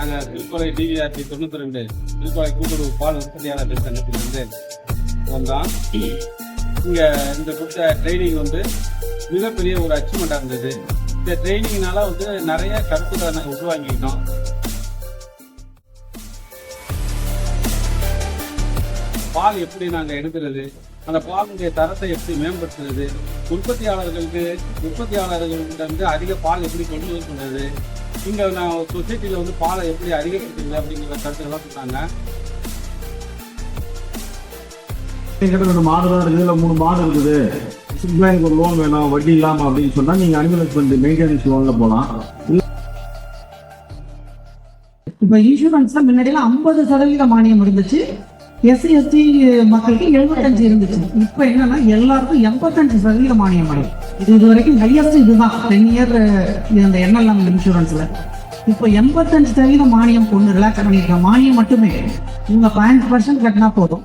திருக்கோளை டிவிஆர்டி தொண்ணூத்தி ரெண்டு திருக்கோலை கூட்டுறவு பால் உற்பத்தியாளர்கள் சங்கத்திலிருந்து வந்தான் இங்கே இந்த கொடுத்த ட்ரைனிங் வந்து மிகப்பெரிய ஒரு அச்சீவ்மெண்ட்டாக இருந்தது. இந்த ட்ரைனிங்னால வந்து நிறைய கருத்துக்களை நாங்கள் உருவாங்கிக்கிட்டோம் பால் எப்படி நாங்கள் எடுக்கிறது அந்த பாலுடைய தரத்தை எப்படி மேம்படுத்துறது உற்பத்தியாளர்களுக்கு உற்பத்தியாளர்கள்ட்ட வந்து அதிக பால் எப்படி கொண்டு வருகிறது இங்க நான் சொசைட்டில வந்து பாலை எப்படி அதிகப்படுத்துறது அப்படிங்கிற கருத்துக்கெல்லாம் சொன்னாங்க. என்கிட்ட ரெண்டு மாடு தான் இருக்குது இல்லை மூணு மாடு இருக்குது. எனக்கு ஒரு லோன் வேணும் வட்டி இல்லாமல் அப்படின்னு சொன்னால் நீங்கள் அனிமல் ஹஸ்பண்ட் மெயின்டெனன்ஸ் லோனில் போகலாம் இப்போ இன்சூரன்ஸ்ல முன்னாடியெல்லாம் ஐம்பது சதவீத மானியம் இருந்துச்சு. எஸ்சி எஸ்டி மக்களுக்கு எழுபத்தஞ்சு இருந்துச்சு. இப்போ என்னன்னா எல்லாருக்கும் எண்பத்தஞ்சு சதவீத மானியம் ஆகும் இது இது வரைக்கும் ஹையஸ்ட் இதுதான் டென் இயர் இந்த என்எல்எம் இன்சூரன்ஸில் இப்போ எண்பத்தஞ்சு சதவீதம் மானியம் கொண்டு ரிலாக்ஸ் பண்ணியிருக்க மானியம் மட்டுமே இவங்க பதினஞ்சு பர்சன்ட் கட்டினா போதும்.